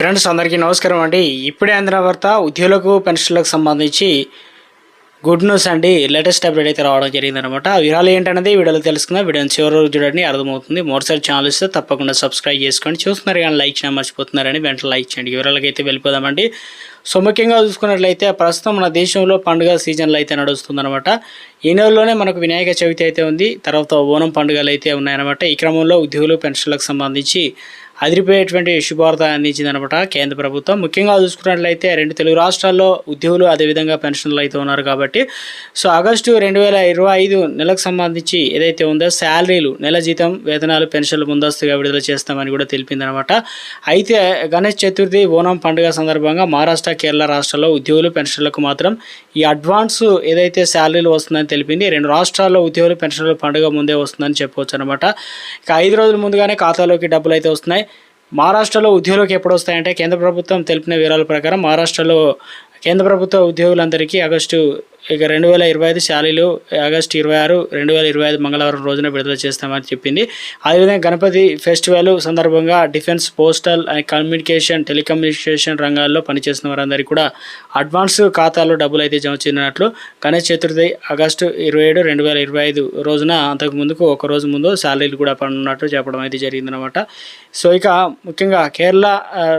Friends అందరికీ నమస్కారం అండి. ఇప్పుడే అందిన వార్త ఉద్యోగులకు పెన్షన్లకు సంబంధించి గుడ్ న్యూస్ అండి. లేటెస్ట్ అప్డేట్ అయితే రావడం జరిగిందనమాట. విరాలు వివరాలు ఏంటనేది వీడియోలో తెలుసుకుందాం. వీడియోని చివరి వరకు చూడండి అర్థమవుతుంది. మరోసారి ఛానల్ ఇస్తే తప్పకుండా సబ్స్క్రైబ్ చేసుకోండి చూస్తున్నారు కానీ లైక్ చేయడం మర్చిపోతున్నారని వెంటనే లైక్ చేయండి. వివరాలకి అయితే వెళ్ళిపోదామండి. సో ముఖ్యంగా చూసుకున్నట్లయితే ప్రస్తుతం మన దేశంలో పండుగ సీజన్లు అయితే నడుస్తుందన్నమాట ఈ నెలలోనే మనకు వినాయక చవితి అయితే ఉంది. తర్వాత ఓనం పండుగలు అయితే ఉన్నాయన్నమాట. ఈ క్రమంలో ఉద్యోగులు పెన్షన్లకు సంబంధించి అదిరిపోయేటువంటి శుభవార్త అందించిందనమాట కేంద్ర ప్రభుత్వం. ముఖ్యంగా చూసుకున్నట్లయితే రెండు తెలుగు రాష్ట్రాల్లో ఉద్యోగులు అదేవిధంగా పెన్షన్లు అయితే ఉన్నారు కాబట్టి సో ఆగస్టు రెండు వేల ఇరవై ఐదు నెలకు సంబంధించి ఏదైతే ఉందో శాలరీలు నెల జీతం వేతనాలు పెన్షన్లు ముందస్తుగా విడుదల చేస్తామని కూడా తెలిపిందనమాట. అయితే గణేష్ చతుర్థి ఓనం పండుగ సందర్భంగా మహారాష్ట్ర కేరళ రాష్ట్రాల్లో ఉద్యోగులు పెన్షన్లకు మాత్రం ఈ అడ్వాన్స్ ఏదైతే శాలరీలు వస్తుందని తెలిపింది రెండు రాష్ట్రాల్లో ఉద్యోగులు పెన్షన్లు పండుగ ముందే వస్తుందని చెప్పవచ్చు అనమాట ఇక ఐదు రోజుల ముందుగానే ఖాతాలోకి డబ్బులు అయితే వస్తున్నాయి. మహారాష్ట్రలో ఉద్యోగులకు ఎప్పుడు వస్తాయంటే కేంద్ర ప్రభుత్వం తెలిపిన వివరాల ప్రకారం మహారాష్ట్రలో కేంద్ర ప్రభుత్వ ఉద్యోగులందరికీ ఆగస్టు ఇక రెండు వేల ఇరవై ఐదు శాలీలు ఆగస్టు ఇరవై ఆరు రెండు వేల ఇరవై ఐదు మంగళవారం రోజున విడుదల చేస్తామని చెప్పింది. అదేవిధంగా గణపతి ఫెస్టివల్ సందర్భంగా defence postal and communication telecommunication రంగాల్లో పనిచేస్తున్న వారందరికీ కూడా అడ్వాన్స్ ఖాతాలో డబ్బులు అయితే జమ చేయనున్నట్లు గణేష్ చతుర్థి ఆగస్టు ఇరవై ఏడు రెండు వేల ఇరవై ఐదు రోజున అంతకు ముందుకు ఒక రోజు ముందు శాలరీలు కూడా పనున్నట్టు చెప్పడం అయితే జరిగిందనమాట సో ఇక ముఖ్యంగా కేరళ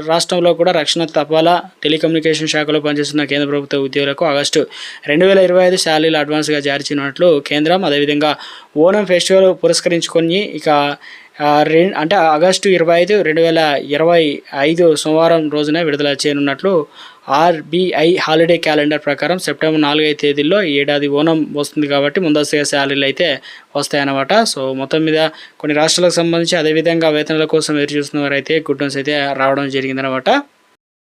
రాష్ట్రంలో కూడా రక్షణ తపాలా టెలికమ్యూనికేషన్ శాఖలో పనిచేస్తున్న కేంద్ర ప్రభుత్వ ఉద్యోగులకు ఆగస్టు రెండు వేల ఇరవై ఐదు శాలరీలు అడ్వాన్స్గా జారీ చేయనున్నట్లు కేంద్రం అదేవిధంగా ఓనం ఫెస్టివల్ పురస్కరించుకొని ఇక రె అంటే ఆగస్టు ఇరవై ఐదు రెండు వేల ఇరవై ఐదు సోమవారం రోజున విడుదల చేయనున్నట్లు ఆర్బీఐ హాలిడే క్యాలెండర్ ప్రకారం సెప్టెంబర్ నాలుగైదు తేదీల్లో ఈ ఏడాది ఓనం వస్తుంది కాబట్టి ముందస్తుగా శాలరీలు అయితే వస్తాయన్నమాట. సో మొత్తం మీద కొన్ని రాష్ట్రాలకు సంబంధించి అదేవిధంగా వేతనాల కోసం ఎదురు చూస్తున్న వారైతే గుడ్ న్యూస్ అయితే రావడం జరిగిందనమాట